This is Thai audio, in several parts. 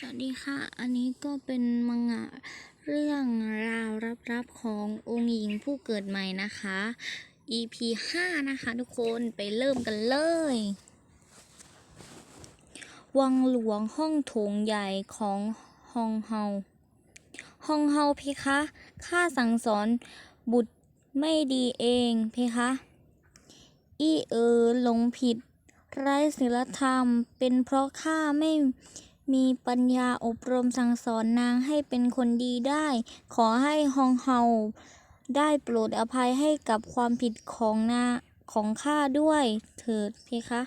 สวัสดีค่ะ อันนี้ก็เป็นมังงะเรื่องราวรับๆขององค์หญิงผู้เกิดใหม่นะคะ EP 5 นะคะทุกคนไปเริ่มกันเลย วังหลวงห้องโถงใหญ่ของฮองเฮา ฮองเฮาเพคะ ข้าสั่งสอนบุตรไม่ดีเองเพคะ อี้เออหลงผิด ไร้ศีลธรรมเป็นเพราะข้าไม่ มีปัญญาอบรมสั่งสอนนางให้เป็นคนดีได้ ขอให้ฮองเฮาได้โปรดอภัยให้กับความผิดของนาของข้าด้วยเถิดเพคะ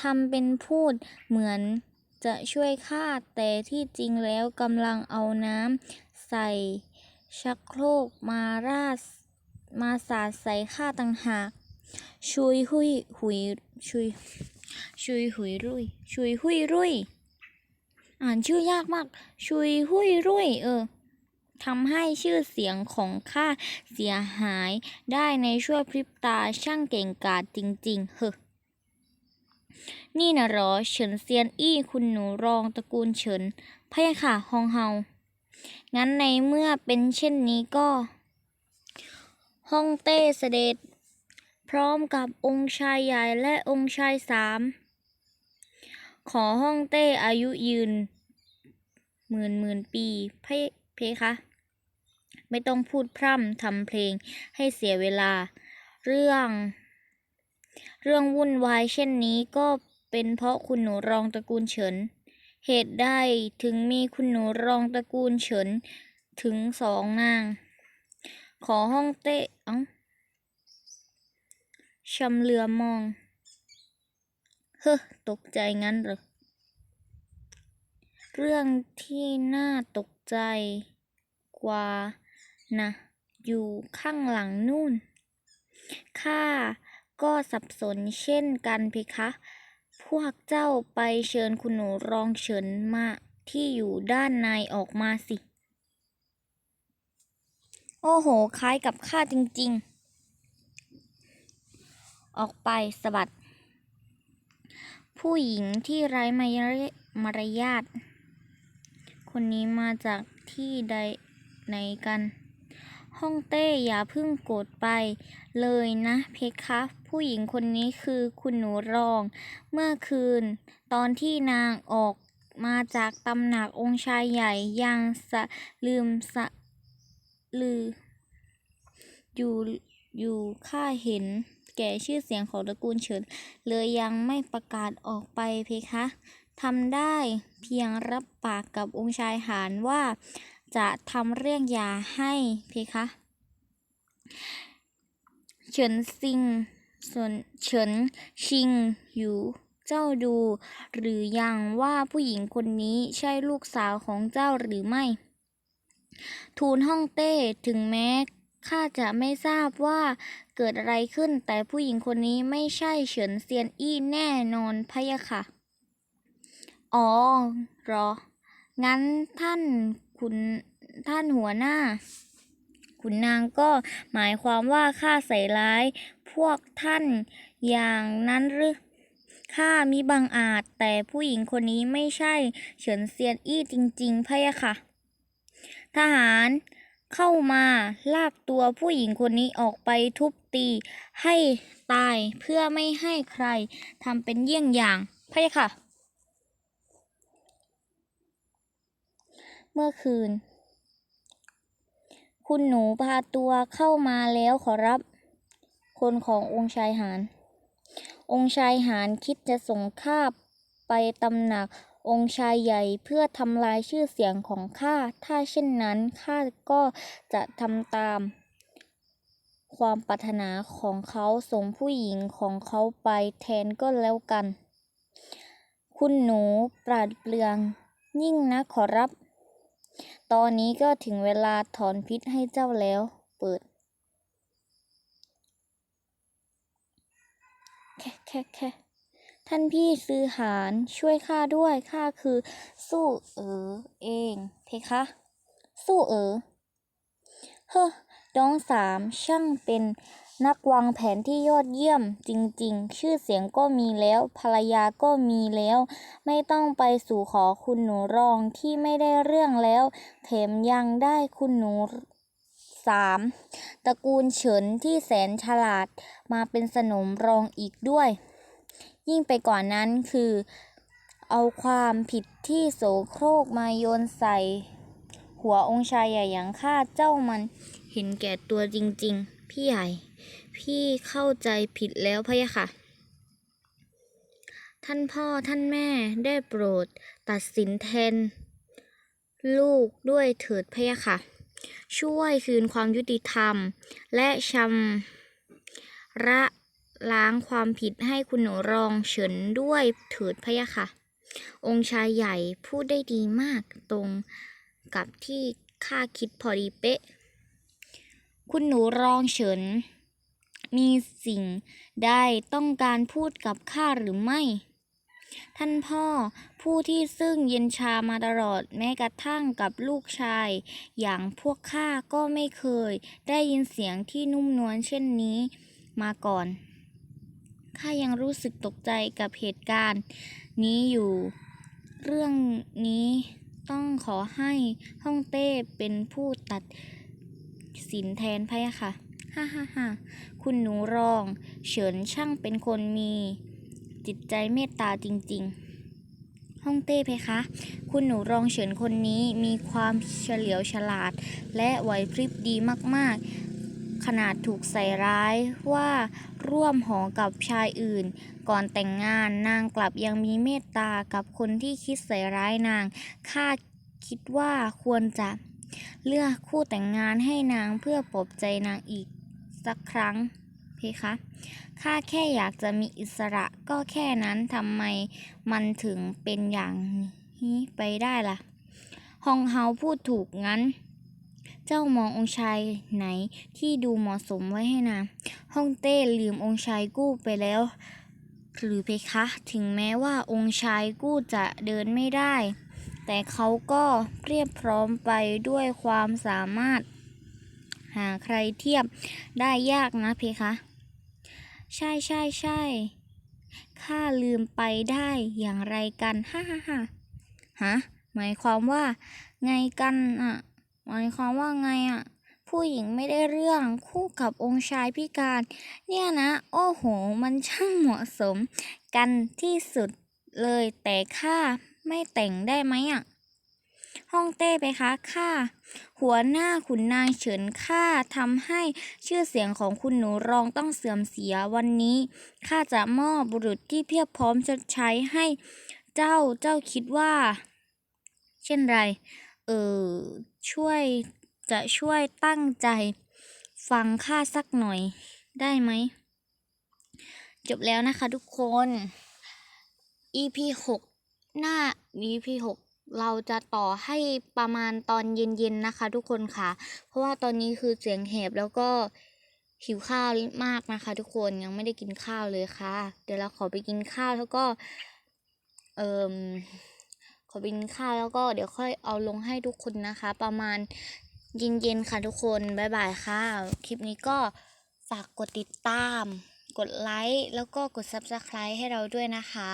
ทำเป็นพูดเหมือนจะช่วยข้าแต่ที่จริงแล้วกำลังเอาน้ำใส่ชักโครกมาราดมาสาดใส่ข้าต่างหาก ชุยหุยหุยชุย ชุยหุยรุยชุยหุยรุยอ่านชื่อยากมาก ชุยหุยรุยเออทำให้ชื่อเสียงของข้าเสียหายได้ในชั่วพริบตาช่างเก่งกาจจริง ๆ เฮ้อนี่นะหรอ เฉินเซียนอี้คุณหนูรองตระกูลเฉินพะยะค่ะฮองเฮา งั้นในเมื่อเป็นเช่นนี้ก็ฮ่องเต้เสด็จ พร้อมกับองค์ชายใหญ่และองค์ชายสาม ขอฮ่องเต้อายุยืน หมื่นหมื่นปีเพเพคะ ไม่ต้องพูดพร่ำทำเพลงให้เสียเวลา เรื่อง เรื่องวุ่นวายเช่นนี้ก็เป็นเพราะคุณหนูรองตระกูลเฉิน เหตุใดถึงมีคุณหนูรองตระกูลเฉินถึงสองนาง ขอห้องเต้เอ้า ชำเลือมอง เฮ้อตกใจงั้นหรอเรื่องที่น่าตกใจกว่านะอยู่ข้างหลังนู่น ข้าก็สับสนเช่นกันเพคะ พวกเจ้าไปเชิญคุณหนูรองเฉินมาที่อยู่ด้านในออกมาสิ โอ้โห คล้ายกับข้าจริง ๆ ออกไปสะบัด ผู้หญิงที่ไร้มารยมารยาทคนนี้มาจากที่ใดไหนกัน ห้องเต้อย่าเพิ่งโกรธไปเลยนะเพคะผู้หญิงคนนี้คือคุณหนูรอง เมื่อคืน ตอนที่นางออกมาจากตำหนักองค์ชายใหญ่ยังสะลืมสะลือ อยู่อยู่ข้าเห็น แก่ชื่อเสียงของตระกูลเฉิน เลยยังไม่ประกาศออกไปเพคะทำได้เพียงรับปากกับองค์ชายหานว่า จะทำเรื่องยาให้เพคะเฉินซิงส่วนเฉินชิงอยู่เจ้าดู หรือยังว่าผู้หญิงคนนี้ใช่ลูกสาวของเจ้าหรือไม่ ทูลฮ่องเต้ถึงแม้ ข้าจะไม่ทราบว่าเกิดอะไรขึ้น แต่ผู้หญิงคนนี้ไม่ใช่เฉินเซียนอี้แน่นอนพะยะค่ะ อ๋อรอ งั้นท่านขุนท่านหัวหน้า ขุนนางก็หมายความว่าข้าใส่ร้าย พวกท่านอย่างนั้นหรือข้ามิบังอาจ แต่ผู้หญิงคนนี้ไม่ใช่ เฉินเซียนอี้จริง ๆพะยะค่ะ ทหาร เข้ามาลากตัวผู้หญิงคนนี้ออกไปทุบตีให้ตายเพื่อไม่ให้ใครทำเป็นเยี่ยงอย่างพะยะค่ะ เมื่อคืน คุณหนูพาตัวเข้ามาแล้วขอรับ คนขององค์ชายหาน องค์ชายหานคิดจะส่งข้าไปตำหนัก องค์ชายใหญ่เพื่อทำลายชื่อเสียงของข้า ถ้าเช่นนั้นข้าก็จะทำตาม ความปรารถนาของเขาส่งผู้หญิงของเขาไปแทนก็แล้วกัน คุณหนูปราดเปรื่อง ยิ่งนะขอรับ ตอนนี้ก็ถึงเวลาถอนพิษให้เจ้าแล้ว เปิด แค่แค่แค่ ท่านพี่ซื้อหารช่วยข้าด้วยข้าคือ สู้เออเองเพคะ สู้เออเฮ้อน้องสามช่างเป็นนักวางแผนที่ยอดเยี่ยมจริงๆ ชื่อเสียงก็มีแล้ว ภรรยาก็มีแล้ว ไม่ต้องไปสู่ขอคุณหนูรองที่ไม่ได้เรื่องแล้ว แถมยังได้คุณหนูสามตระกูลเฉินที่แสนฉลาดมาเป็นสนมรองอีกด้วย ยิ่งไปกว่านั้นคือ เอาความผิดที่โสโครกมาโยนใส่ หัวองค์ชายใหญ่อย่างข้าเจ้ามันเห็นแก่ตัวจริง ๆ พี่ใหญ่ พี่เข้าใจผิดแล้วพะยะค่ะ ท่านพ่อท่านแม่ได้โปรดตัดสินแทน ลูกด้วยเถิดพะยะค่ะ ช่วยคืนความยุติธรรม และชำระ ล้างความผิดให้คุณหนูรองเฉินด้วยเถิดพะยะค่ะ องค์ชายใหญ่พูดได้ดีมากตรงกับที่ข้าคิดพอดีเป๊ะ คุณหนูรองเฉิน มีสิ่งใดต้องการพูดกับข้าหรือไม่ ท่านพ่อผู้ที่ซึ่งเย็นชามาตลอดแม้กระทั่งกับลูกชาย อย่างพวกข้าก็ไม่เคย ได้ยินเสียงที่นุ่มนวลเช่นนี้มาก่อน ข้ายังรู้สึกตกใจกับเหตุการณ์ นี้อยู่ เรื่องนี้ต้องขอให้ฮ่องเต้เป็นผู้ตัดสินแทนพะยะค่ะ ฮ่าฮ่าฮ่าคุณหนูรอง เฉินช่างเป็นคนมีจิตใจเมตตาจริง ๆ ฮ่องเต้เพคะ คุณหนูรองเฉินคนนี้มีความเฉลียวฉลาด และไหวพริบดีมากๆ ขนาดถูกใส่ร้ายว่าร่วมหอกับชายอื่น ก่อนแต่งงานนางกลับยังมีเมตตากับคนที่คิดใส่ร้ายนางข้าคิดว่าควรจะเลือกคู่แต่งงานให้นางเพื่อปลอบใจนางอีกสักครั้งเพคะข้าแค่อยากจะมีอิสระก็แค่นั้นทำไมมันถึงเป็นอย่างนี้ไปได้ล่ะฮองเฮาพูดถูกงั้น เจ้ามององค์ชายไหนที่ดูเหมาะสมไว้ให้นางฮ่องเต้ลืมองค์ชายกู้ไปแล้ว หรือเพคะ ถึงแม้ว่าองค์ชายกู้จะเดินไม่ได้ แต่เขาก็เรียบพร้อมไปด้วยความสามารถ หาใครเทียบได้ยากนะเพคะ ใช่ใช่ใช่ข้าลืมไปได้อย่างไรกัน ฮ่าฮ่าฮ่าฮะหมายความว่าไงกันอะ หมายความว่าไงอะ ผู้หญิงไม่ได้เรื่องคู่กับองค์ชายพิการ เนี่ยนะ โอ้โห มันช่างเหมาะสมกันที่สุดเลยแต่ข้าไม่แต่งได้ไหมอะห้องเต้ไปคะข้าหัวหน้าขุนนางเฉินข้าทำให้ชื่อเสียงของคุณหนูรองต้องเสื่อมเสียวันนี้ข้าจะมอบบุรุษที่เพียบพร้อมชดใช้ให้เจ้าเจ้าคิดว่า เช่นไร เออ ช่วยจะช่วยตั้งใจฟังข้าสักหน่อยได้ไหม จบแล้วนะคะทุกคน EP 6 หน้า EP 6 เราจะต่อให้ประมาณตอนเย็นๆนะคะทุกคนค่ะ เพราะว่าตอนนี้คือเสียงแหบแล้วก็หิวข้าวมากนะคะ ทุกคนยังไม่ได้กินข้าวเลยค่ะ เดี๋ยวเราขอไปกินข้าวแล้วก็ เอ่มข อบินข้าวแล้วก็เดี๋ยวค่อยเอาลงให้ทุกคนนะคะ ประมาณเย็นๆค่ะทุกคนบ๊ายบายค่ะ คลิปนี้ก็ฝากกดติดตาม กดไลค์แล้วก็กด Subscribe ให้เราด้วยนะคะ